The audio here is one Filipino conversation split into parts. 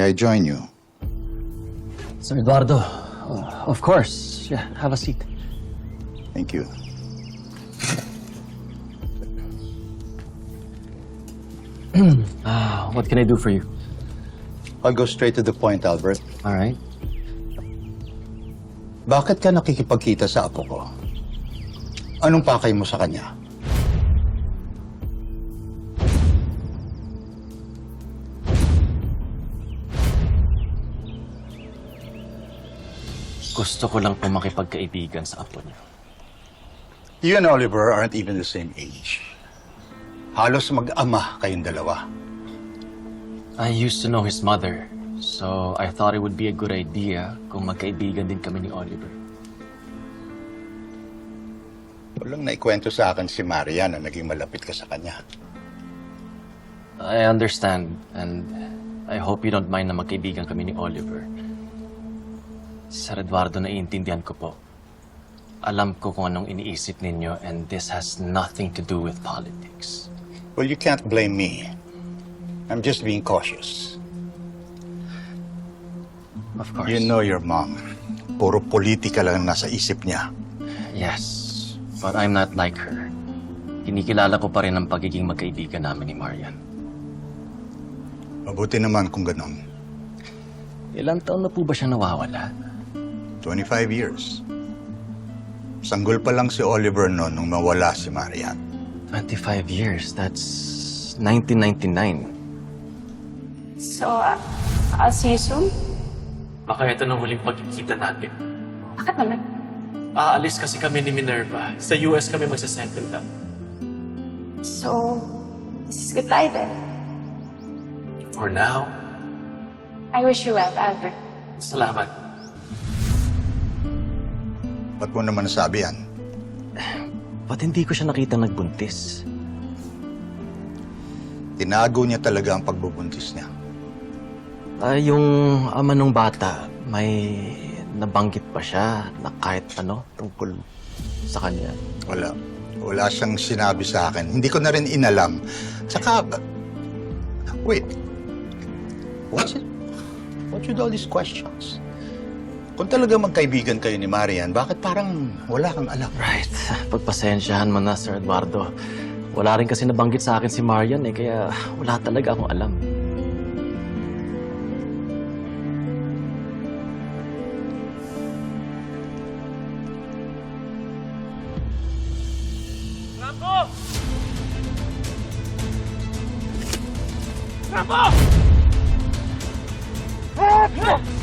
May I join you? Sir Eduardo, uh, of course. Yeah, have a seat. Thank you. Ah, what can I do for you? I'll go straight to the point, Albert. All right. Bakit ka nakikipagkita sa apo ko? Anong pakay mo sa kanya? Gusto ko lang po makipagkaibigan sa apo niyo. You and Oliver aren't even the same age. Halos mag-ama kayong dalawa. I used to know his mother, so I thought it would be a good idea kung magkaibigan din kami ni Oliver. Walang naikwento sa akin si Maria na naging malapit ka sa kanya. I understand, and I hope you don't mind na magkaibigan kami ni Oliver. Sir Eduardo, naiintindihan ko po. Alam ko kung anong iniisip ninyo, and this has nothing to do with politics. Well, you can't blame me. I'm just being cautious. Of course. You know your mom. Puro politika lang ang nasa isip niya. Yes, but I'm not like her. Kinikilala ko pa rin ang pagiging magkaibigan namin ni Marian. Mabuti naman kung ganun. Ilang taon na po ba siya nawawala? 25 years. Sanggol pa lang si Oliver noon nung mawala si Marian. 25 years, that's 1999. So, uh, I'll see you soon. Baka ito na huling pagkikita natin. Bakit naman? Aalis kasi kami ni Minerva. Sa US kami magsasettle down. So, this is goodbye then. For now, I wish you well, Albert. salamat. Ba't mo naman nasabi yan? Ba't hindi ko siya nakita nagbuntis? Tinago niya talaga ang pagbubuntis niya. Ah, yung ama ng bata, may nabanggit pa siya na kahit ano tungkol sa kanya. Wala. Wala siyang sinabi sa akin. Hindi ko na rin inalam. Tsaka, wait. What's it? What with all these questions? Kung talaga magkaibigan kayo ni Marian, bakit parang wala kang alam? Right. Pagpasensyahan mo na, Sir Eduardo. Wala rin kasi nabanggit sa akin si Marian eh, kaya wala talaga akong alam. Oh,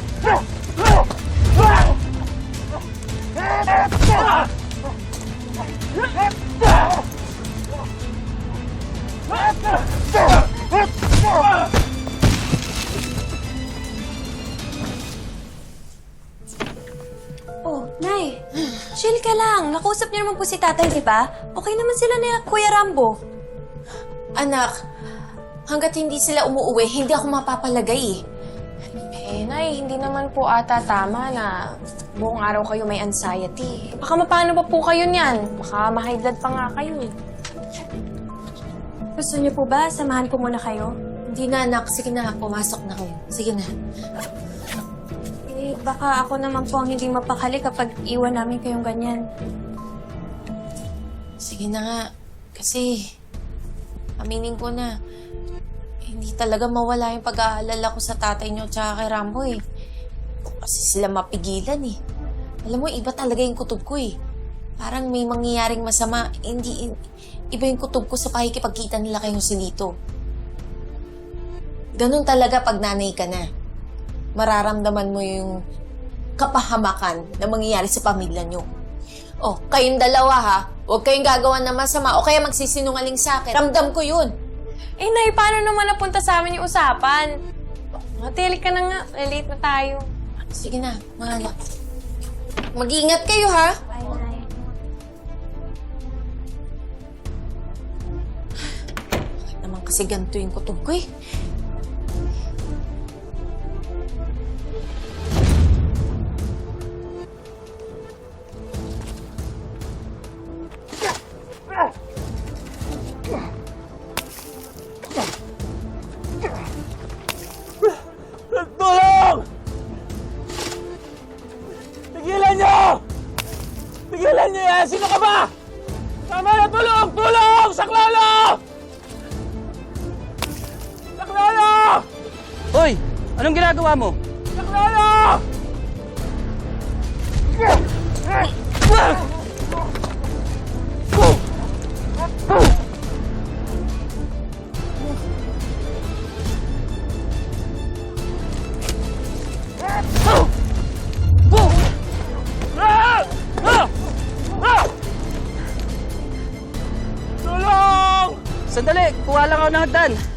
Chill ka lang. Nakausap niyo naman po si tatay, di ba? Okay naman sila ni Kuya Rambo. Anak, hanggat hindi sila umuuwi, hindi ako mapapalagay eh. Eh, Nay, hindi naman po ata tama na buong araw kayo may anxiety. Baka mapano pa po kayo niyan? Baka ma-high blood pa nga kayo eh. Gusto niyo po ba? Samahan ko muna kayo. Hindi na anak, sige na, pumasok na kayo. Sige na. Eh, baka ako naman po ang hindi mapakali kapag iwan namin kayong ganyan. Sige na nga. Kasi, aminin ko na, hindi talaga mawala yung pag-aalala ko sa tatay niyo tsaka kay Rambo eh. Kasi sila mapigilan eh. Alam mo, iba talaga yung kutob ko eh. Parang may mangyayaring masama. Hindi, in- iba yung kutob ko sa pakikipagkita nila kay Joselito. Ganun talaga pag nanay ka na. Mararamdaman mo yung kapahamakan na mangyayari sa pamilya niyo. Oh, kayong dalawa ha, huwag kayong gagawa ng masama o kaya magsisinungaling sa akin. Ramdam ko yun. Eh, Nay, paano naman napunta sa amin yung usapan? Matili ka na nga. Eh, Late na tayo. Sige na, mga anak. Mag-iingat kayo ha. Bye, Nay. Bakit naman kasi ganito yung kutob ko eh. Sino ka ba? Tama na! Tulong! Tulong! Saklolo! Saklolo! Hoy! Anong ginagawa mo? Tulong! Sandali! Kuha lang ako ng hagdan!